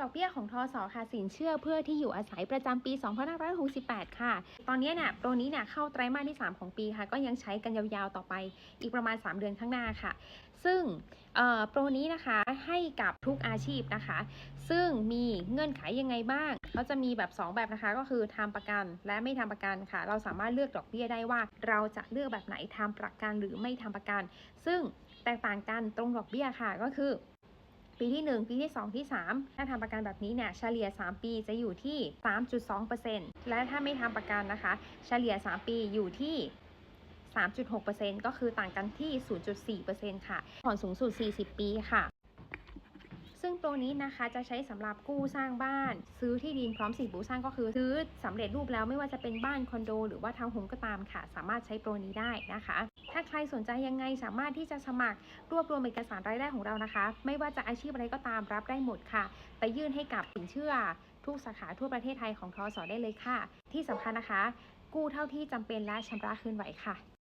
ดอกเบี้ยของทอสอค่ะสินเชื่อเพื่อที่อยู่อาศัยประจำปี 2568 ค่ะ ตอนนี้เนี่ยโปรนี้เนี่ยเข้าไตรมาสที่ 3 ของปีค่ะ ก็ยังใช้กันยาวๆต่อไปอีกประมาณ 3 เดือนข้างหน้าค่ะ ซึ่งเอ่อโปรนี้นะคะให้กับทุกอาชีพนะคะ ซึ่งมีเงื่อนไขยังไงบ้างเขาจะมีแบบ 2 แบบนะคะก็คือทำประกันและไม่ทำประกันค่ะ เราสามารถเลือกดอกเบี้ยได้ว่า เราจะเลือกแบบไหนทำประกันหรือไม่ทำประกัน ซึ่งแตกต่างกันตรงดอกเบี้ยค่ะก็คือ ปีที่ 1 ปีที่ 2 ที่ 3 ถ้าทำประกันแบบนี้เนี่ยเฉลี่ย 3 ปีจะอยู่ที่ 3.2%และถ้าไม่ทำประกันนะคะ เฉลี่ย 3 ปีอยู่ที่ 3.6%ก็คือต่างกันที่ 0.4%ค่ะผ่อนสูงสุด 40 ปีค่ะ ซึ่งโปรนี้นะคะจะใช้สำหรับกู้สร้างบ้าน ซื้อที่ดินพร้อมสิ่งปลูกสร้างก็คือ ซื้อสำเร็จรูปแล้วไม่ว่าจะเป็นบ้านคอนโด หรือว่าทาวน์โฮมก็ตามค่ะ สามารถใช้โปรนี้ได้นะคะ ถ้าใครสนใจยังไงสามารถที่จะสมัครรวบรวมเอกสารรายได้ของเรานะคะ ไม่ว่าจะอาชีพอะไรก็ตามรับได้หมดค่ะ ไปยื่นให้กับสินเชื่อ ทุกสาขาทั่วประเทศไทยของทอสอได้เลยค่ะ ที่สำคัญนะคะ กู้เท่าที่จำเป็นและชำระคืนไหวค่ะ